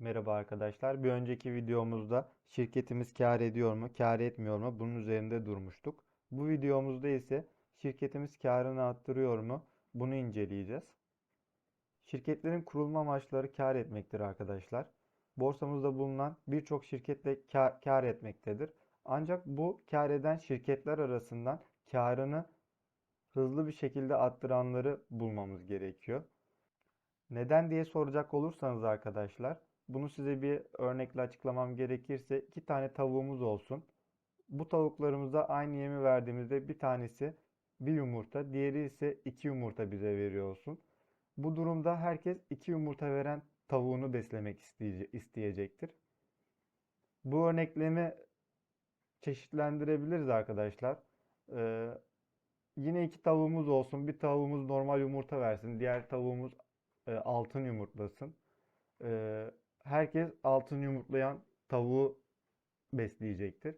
Merhaba arkadaşlar. Bir önceki videomuzda şirketimiz kâr ediyor mu, kâr etmiyor mu bunun üzerinde durmuştuk. Bu videomuzda ise şirketimiz kârını arttırıyor mu bunu inceleyeceğiz. Şirketlerin kurulma amaçları kâr etmektir arkadaşlar. Borsamızda bulunan birçok şirketle kâr, kâr etmektedir. Ancak bu kâr eden şirketler arasından kârını hızlı bir şekilde arttıranları bulmamız gerekiyor. Neden diye soracak olursanız arkadaşlar, bunu size bir örnekle açıklamam gerekirse iki tane tavuğumuz olsun. Bu tavuklarımıza aynı yemi verdiğimizde bir tanesi bir yumurta, diğeri ise iki yumurta bize veriyor olsun. Bu durumda herkes iki yumurta veren tavuğunu beslemek isteyece- isteyecektir. Bu örneklemi çeşitlendirebiliriz arkadaşlar. Ee, yine iki tavuğumuz olsun. Bir tavuğumuz normal yumurta versin. Diğer tavuğumuz e, altın yumurtlasın. E, herkes altın yumurtlayan tavuğu besleyecektir.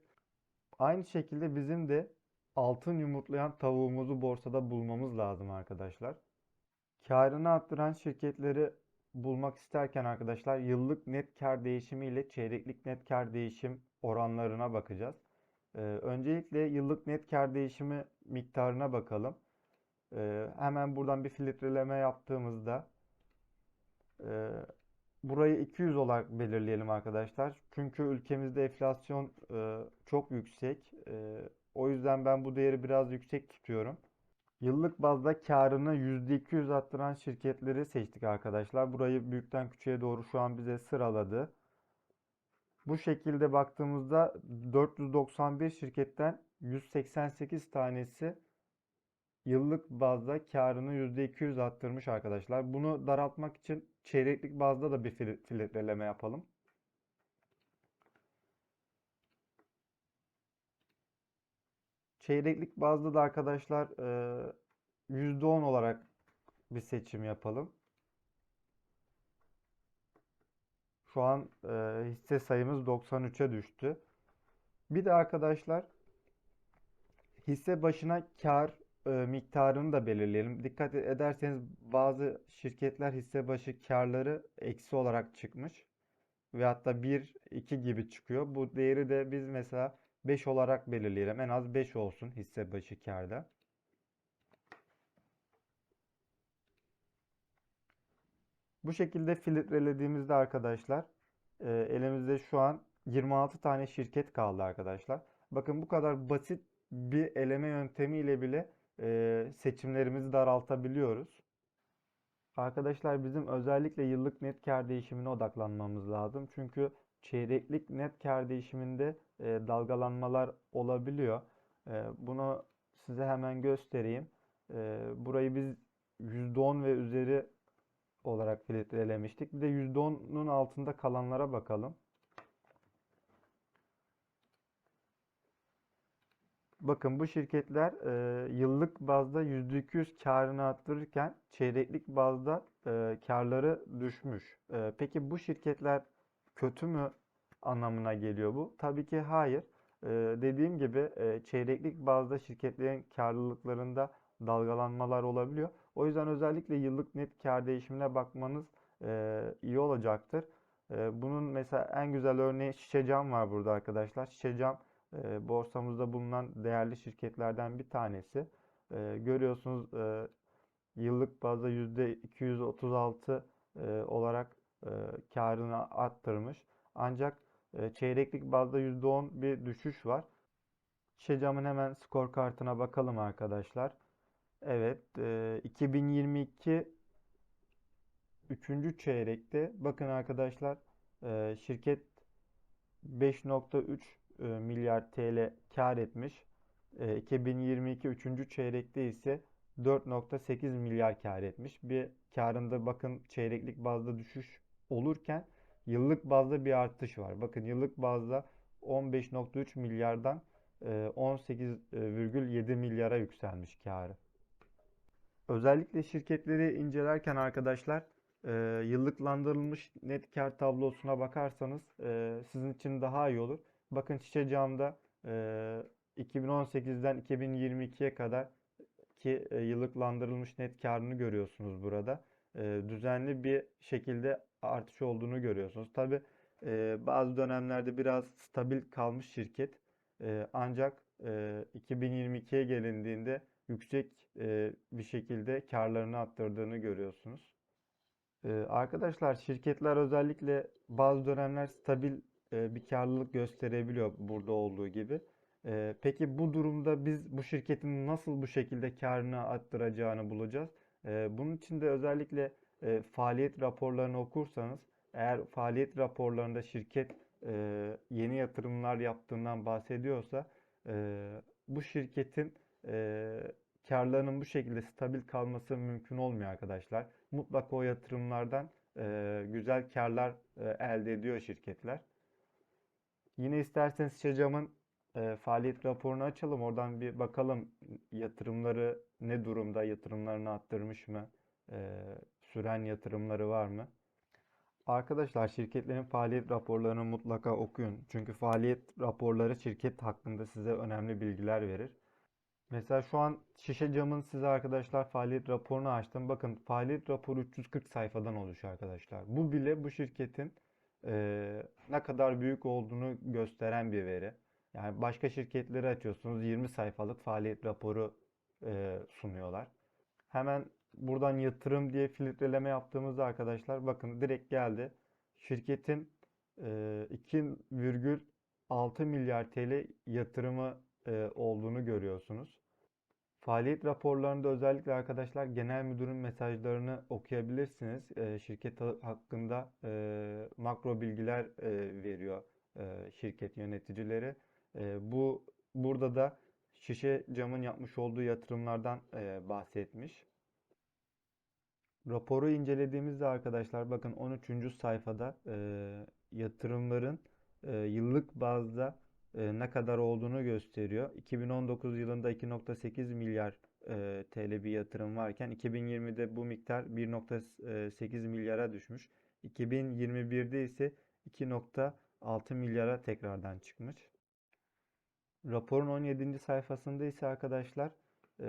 Aynı şekilde bizim de altın yumurtlayan tavuğumuzu borsada bulmamız lazım arkadaşlar. Karını arttıran şirketleri bulmak isterken arkadaşlar yıllık net kar değişimi ile çeyreklik net kar değişim oranlarına bakacağız. Ee, öncelikle yıllık net kar değişimi miktarına bakalım. Ee, hemen buradan bir filtreleme yaptığımızda ee, burayı 200 olarak belirleyelim arkadaşlar. Çünkü ülkemizde enflasyon e, çok yüksek. E, o yüzden ben bu değeri biraz yüksek tutuyorum. Yıllık bazda karını %200 arttıran şirketleri seçtik arkadaşlar. Burayı büyükten küçüğe doğru şu an bize sıraladı. Bu şekilde baktığımızda 491 şirketten 188 tanesi yıllık bazda karını %200 arttırmış arkadaşlar. Bunu daraltmak için çeyreklik bazda da bir fil- filtreleme yapalım. Çeyreklik bazda da arkadaşlar e, %10 olarak bir seçim yapalım. Şu an e, hisse sayımız 93'e düştü. Bir de arkadaşlar hisse başına kar e, miktarını da belirleyelim. Dikkat ederseniz bazı şirketler hisse başı karları eksi olarak çıkmış ve hatta 1, 2 gibi çıkıyor. Bu değeri de biz mesela 5 olarak belirleyelim. En az 5 olsun hisse başı karda. Bu şekilde filtrelediğimizde arkadaşlar e, elimizde şu an 26 tane şirket kaldı arkadaşlar. Bakın bu kadar basit bir eleme yöntemiyle bile e, seçimlerimizi daraltabiliyoruz. Arkadaşlar bizim özellikle yıllık net kar değişimine odaklanmamız lazım. Çünkü çeyreklik net kar değişiminde e, dalgalanmalar olabiliyor. E, bunu size hemen göstereyim. E, burayı biz %10 ve üzeri olarak filtrelemiştik. Bir de %10'un altında kalanlara bakalım. Bakın bu şirketler e, yıllık bazda %200 karını arttırırken çeyreklik bazda e, karları düşmüş. E, peki bu şirketler kötü mü anlamına geliyor bu? Tabii ki hayır. E, dediğim gibi e, çeyreklik bazda şirketlerin karlılıklarında dalgalanmalar olabiliyor. O yüzden özellikle yıllık net kar değişimine bakmanız e, iyi olacaktır. E, bunun mesela en güzel örneği Şişecam var burada arkadaşlar. Şişecam e, borsamızda bulunan değerli şirketlerden bir tanesi. E, görüyorsunuz e, yıllık bazda %236 e, olarak e, karını arttırmış. Ancak e, çeyreklik bazda %10 bir düşüş var. Şişecam'ın hemen skor kartına bakalım arkadaşlar. Evet, e, 2022 3. çeyrekte bakın arkadaşlar e, şirket 5.3 e, milyar TL kar etmiş. E, 2022 3. çeyrekte ise 4.8 milyar kar etmiş. Bir karında bakın çeyreklik bazda düşüş olurken yıllık bazda bir artış var. Bakın yıllık bazda 15.3 milyardan e, 18,7 milyara yükselmiş karı. Özellikle şirketleri incelerken arkadaşlar e, yıllıklandırılmış net kar tablosuna bakarsanız e, sizin için daha iyi olur. Bakın Şişecam'da e, 2018'den 2022'ye kadar ki e, yıllıklandırılmış net karını görüyorsunuz burada. e, düzenli bir şekilde artış olduğunu görüyorsunuz. Tabii e, bazı dönemlerde biraz stabil kalmış şirket. E, ancak e, 2022'ye gelindiğinde yüksek e, bir şekilde karlarını arttırdığını görüyorsunuz. E, arkadaşlar şirketler özellikle bazı dönemler stabil e, bir karlılık gösterebiliyor burada olduğu gibi. E, peki bu durumda biz bu şirketin nasıl bu şekilde karını arttıracağını bulacağız? E, bunun için de özellikle faaliyet raporlarını okursanız eğer faaliyet raporlarında şirket yeni yatırımlar yaptığından bahsediyorsa bu şirketin karlarının bu şekilde stabil kalması mümkün olmuyor arkadaşlar. Mutlaka o yatırımlardan güzel karlar elde ediyor şirketler. Yine isterseniz Şecam'ın e, faaliyet raporunu açalım. Oradan bir bakalım yatırımları ne durumda, yatırımlarını arttırmış mı, e, süren yatırımları var mı? Arkadaşlar şirketlerin faaliyet raporlarını mutlaka okuyun. Çünkü faaliyet raporları şirket hakkında size önemli bilgiler verir. Mesela şu an Şişe Cam'ın size arkadaşlar faaliyet raporunu açtım. Bakın faaliyet raporu 340 sayfadan oluşuyor arkadaşlar. Bu bile bu şirketin eee, ne kadar büyük olduğunu gösteren bir veri. Yani başka şirketleri açıyorsunuz 20 sayfalık faaliyet raporu eee, sunuyorlar. Hemen buradan yatırım diye filtreleme yaptığımızda arkadaşlar bakın direkt geldi. Şirketin eee 2,6 milyar TL yatırımı eee, olduğunu görüyorsunuz. Faaliyet raporlarında özellikle arkadaşlar genel müdürün mesajlarını okuyabilirsiniz. Eee, şirket ha- hakkında eee, makro bilgiler eee, veriyor eee, şirket yöneticileri. Eee, bu burada da Şişe Cam'ın yapmış olduğu yatırımlardan eee, bahsetmiş. Raporu incelediğimizde arkadaşlar bakın 13. sayfada eee, yatırımların eee, yıllık bazda eee, ne kadar olduğunu gösteriyor. 2019 yılında 2.8 milyar eee, TL bir yatırım varken 2020'de bu miktar 1.8 milyara düşmüş. 2021'de ise 2.6 milyara tekrardan çıkmış. Raporun 17. sayfasında ise arkadaşlar e,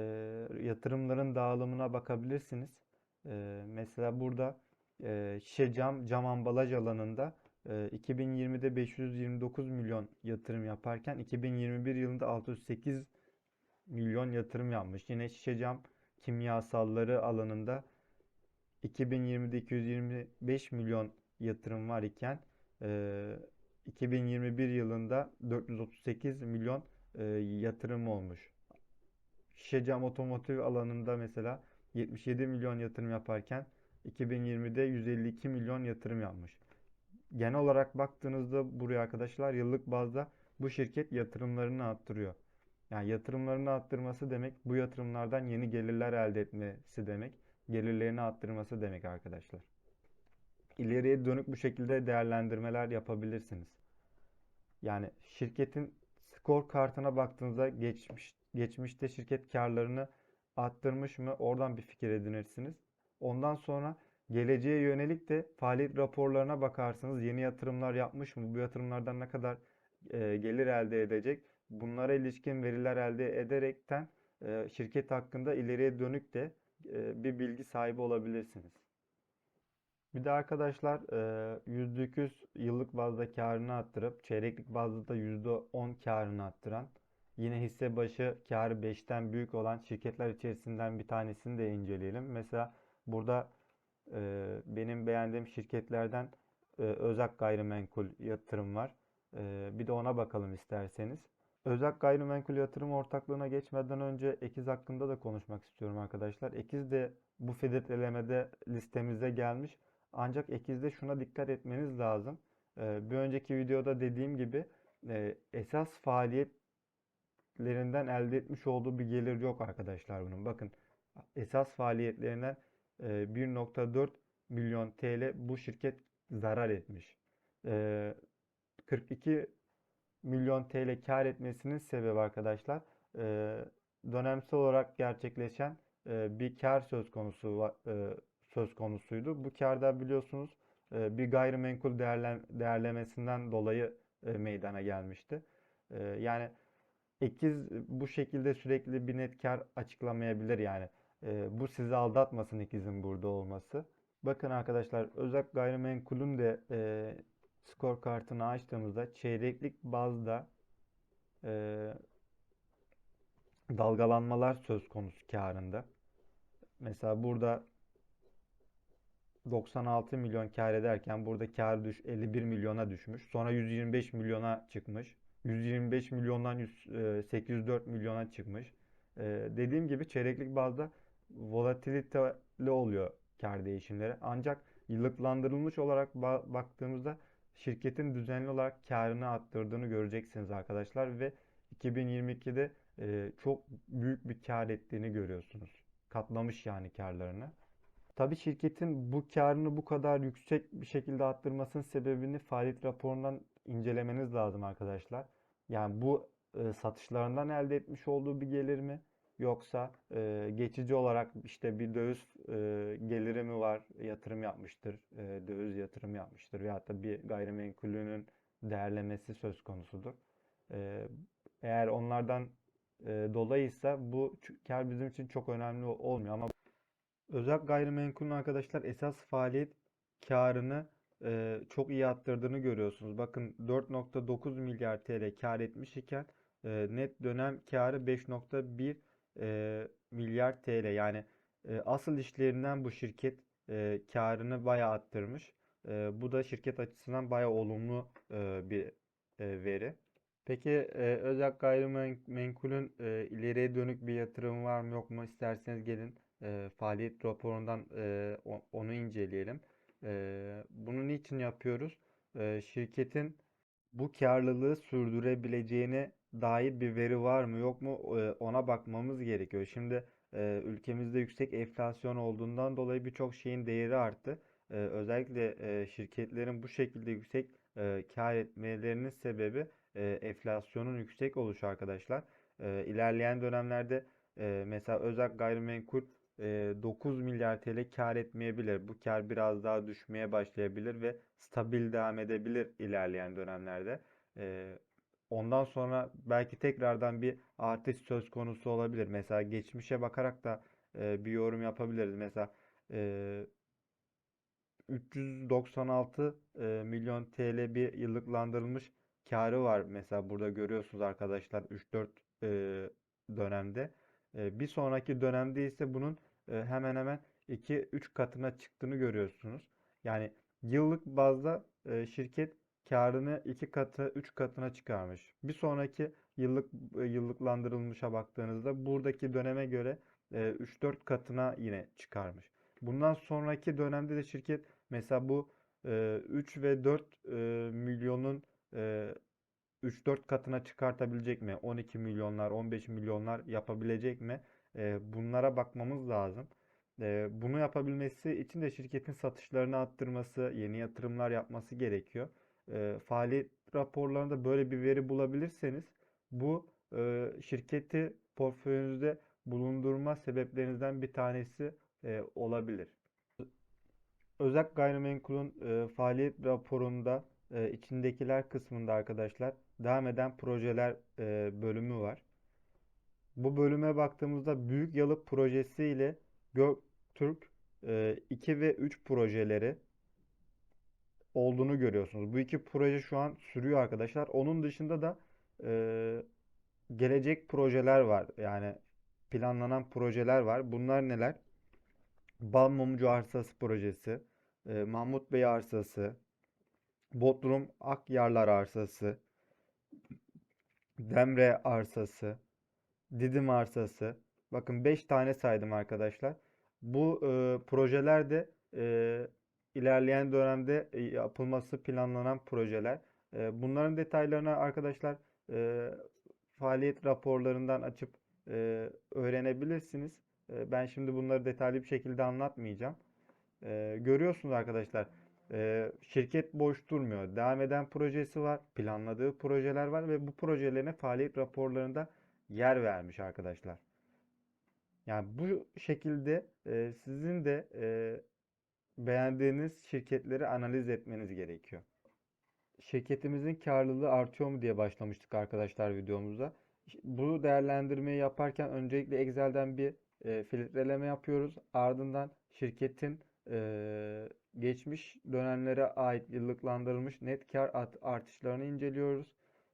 yatırımların dağılımına bakabilirsiniz. E, mesela burada e, şişe cam, cam ambalaj alanında e, 2020'de 529 milyon yatırım yaparken 2021 yılında 608 milyon yatırım yapmış. Yine şişe cam kimyasalları alanında 2020'de 225 milyon yatırım var iken e, 2021 yılında 438 milyon e, yatırım olmuş. Şişe cam otomotiv alanında mesela 77 milyon yatırım yaparken 2020'de 152 milyon yatırım yapmış. Genel olarak baktığınızda buraya arkadaşlar yıllık bazda bu şirket yatırımlarını arttırıyor. Yani yatırımlarını arttırması demek bu yatırımlardan yeni gelirler elde etmesi demek. Gelirlerini arttırması demek arkadaşlar. İleriye dönük bu şekilde değerlendirmeler yapabilirsiniz. Yani şirketin skor kartına baktığınızda geçmiş geçmişte şirket karlarını arttırmış mı? Oradan bir fikir edinirsiniz. Ondan sonra geleceğe yönelik de faaliyet raporlarına bakarsınız. Yeni yatırımlar yapmış mı? Bu yatırımlardan ne kadar e, gelir elde edecek? Bunlara ilişkin veriler elde ederekten e, şirket hakkında ileriye dönük de e, bir bilgi sahibi olabilirsiniz. Bir de arkadaşlar e, %200 yıllık bazda karını arttırıp çeyreklik bazda da %10 karını arttıran yine hisse başı karı 5'ten büyük olan şirketler içerisinden bir tanesini de inceleyelim. Mesela burada benim beğendiğim şirketlerden Özak Gayrimenkul Yatırım var. Bir de ona bakalım isterseniz. Özak Gayrimenkul Yatırım Ortaklığı'na geçmeden önce Ekiz hakkında da konuşmak istiyorum arkadaşlar. Ekiz de bu filtrelemede listemize gelmiş. Ancak Ekiz'de şuna dikkat etmeniz lazım. Bir önceki videoda dediğim gibi esas faaliyetlerinden elde etmiş olduğu bir gelir yok arkadaşlar bunun. Bakın esas faaliyetlerinden 1.4 milyon TL bu şirket zarar etmiş. E, 42 milyon TL kar etmesinin sebebi arkadaşlar e, dönemsel olarak gerçekleşen e, bir kar söz konusu e, söz konusuydu. Bu kârda biliyorsunuz e, bir gayrimenkul değerlemesinden dolayı e, meydana gelmişti. E, yani Ekiz bu şekilde sürekli bir net kar açıklamayabilir yani. E, bu sizi aldatmasın ikizin burada olması. Bakın arkadaşlar Özak Gayrimenkul'ün de e, skor kartını açtığımızda çeyreklik bazda e, dalgalanmalar söz konusu karında. Mesela burada 96 milyon kar ederken burada kar düş 51 milyona düşmüş. Sonra 125 milyona çıkmış. 125 milyondan 100, e, 804 milyona çıkmış. E, dediğim gibi çeyreklik bazda volatiliteli oluyor kar değişimleri. Ancak yıllıklandırılmış olarak ba- baktığımızda şirketin düzenli olarak karını arttırdığını göreceksiniz arkadaşlar ve 2022'de e, çok büyük bir kar ettiğini görüyorsunuz. Katlamış yani karlarını. Tabii şirketin bu karını bu kadar yüksek bir şekilde arttırmasının sebebini faaliyet raporundan incelemeniz lazım arkadaşlar. Yani bu e, satışlarından elde etmiş olduğu bir gelir mi? Yoksa e, geçici olarak işte bir döviz e, geliri mi var? Yatırım yapmıştır, e, döviz yatırım yapmıştır veyahut da bir gayrimenkulünün değerlemesi söz konusudur. E, eğer onlardan e, dolayıysa bu kar bizim için çok önemli ol- olmuyor ama Özel gayrimenkulün arkadaşlar esas faaliyet karını e, çok iyi arttırdığını görüyorsunuz. Bakın 4.9 milyar TL kar etmiş iken e, net dönem karı 5.1 e, milyar TL. Yani e, asıl işlerinden bu şirket e, karını bayağı arttırmış. E, bu da şirket açısından bayağı olumlu e, bir e, veri. Peki e, özel gayrimenkulün e, ileriye dönük bir yatırım var mı yok mu? İsterseniz gelin e, faaliyet raporundan e, onu inceleyelim. E, bunu niçin yapıyoruz? E, şirketin bu karlılığı sürdürebileceğine dair bir veri var mı yok mu E, ona bakmamız gerekiyor. Şimdi e, ülkemizde yüksek enflasyon olduğundan dolayı birçok şeyin değeri arttı. E, özellikle şirketlerin bu şekilde yüksek kar etmelerinin sebebi enflasyonun yüksek oluşu arkadaşlar. İlerleyen dönemlerde mesela özel gayrimenkul e, 9 milyar TL kar etmeyebilir. Bu kar biraz daha düşmeye başlayabilir ve stabil devam edebilir ilerleyen dönemlerde. Ondan sonra belki tekrardan bir artış söz konusu olabilir. Mesela geçmişe bakarak da e, bir yorum yapabiliriz. Mesela e, 396 e, milyon TL bir yıllıklandırılmış karı var. Mesela burada görüyorsunuz arkadaşlar 3-4 e, dönemde. E, bir sonraki dönemde ise bunun e, hemen hemen 2-3 katına çıktığını görüyorsunuz. Yani yıllık bazda e, şirket karını 2 katı 3 katına çıkarmış. Bir sonraki yıllık e, yıllıklandırılmışa baktığınızda buradaki döneme göre e, 3-4 katına yine çıkarmış. Bundan sonraki dönemde de şirket mesela bu e, 3 ve 4 e, milyonun e, 3-4 katına çıkartabilecek mi? 12 milyonlar, 15 milyonlar yapabilecek mi? E, bunlara bakmamız lazım. E, bunu yapabilmesi için de şirketin satışlarını arttırması, yeni yatırımlar yapması gerekiyor. E, faaliyet raporlarında böyle bir veri bulabilirseniz bu e, şirketi portföyünüzde bulundurma sebeplerinizden bir tanesi e, olabilir. Özel gayrimenkulün e, faaliyet raporunda e, içindekiler kısmında arkadaşlar devam eden projeler e, bölümü var. Bu bölüme baktığımızda Büyük Yalı projesi ile Göktürk e, 2 ve 3 projeleri olduğunu görüyorsunuz. Bu iki proje şu an sürüyor arkadaşlar. Onun dışında da e, gelecek projeler var. Yani planlanan projeler var. Bunlar neler? Balmumcu Arsası projesi, e, Mahmut Bey Arsası, Bodrum Akyarlar Arsası, Demre Arsası, Didim Arsası. Bakın 5 tane saydım arkadaşlar. Bu e, projeler de e, ilerleyen dönemde e, yapılması planlanan projeler. E, bunların detaylarını arkadaşlar e, faaliyet raporlarından açıp öğrenebilirsiniz. Ben şimdi bunları detaylı bir şekilde anlatmayacağım. Görüyorsunuz arkadaşlar. şirket boş durmuyor. Devam eden projesi var. Planladığı projeler var ve bu projelerine faaliyet raporlarında yer vermiş arkadaşlar. Yani bu şekilde sizin de beğendiğiniz şirketleri analiz etmeniz gerekiyor. Şirketimizin karlılığı artıyor mu diye başlamıştık arkadaşlar videomuza. Bu değerlendirmeyi yaparken öncelikle Excel'den bir e, filtreleme yapıyoruz. Ardından şirketin e, geçmiş dönemlere ait yıllıklandırılmış net kar art- artışlarını inceliyoruz.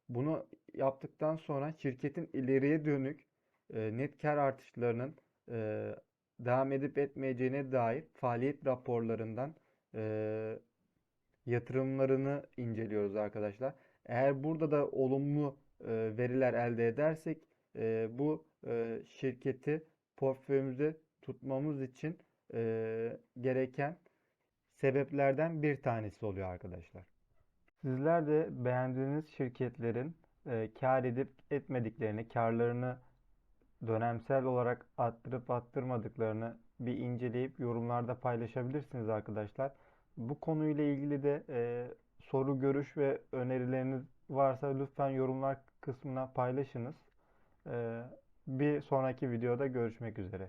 Bunu yaptıktan sonra şirketin ileriye dönük e, net kar artışlarının e, devam edip etmeyeceğine dair faaliyet raporlarından e, yatırımlarını inceliyoruz arkadaşlar. Eğer burada da olumlu e, veriler elde edersek e, bu e, şirketi portföyümüzde tutmamız için e, gereken sebeplerden bir tanesi oluyor arkadaşlar. Sizler de beğendiğiniz şirketlerin e, kar edip etmediklerini, karlarını dönemsel olarak arttırıp arttırmadıklarını bir inceleyip yorumlarda paylaşabilirsiniz arkadaşlar. Bu konuyla ilgili de e, soru, görüş ve önerileriniz varsa lütfen yorumlar kısmına paylaşınız. E, bir sonraki videoda görüşmek üzere.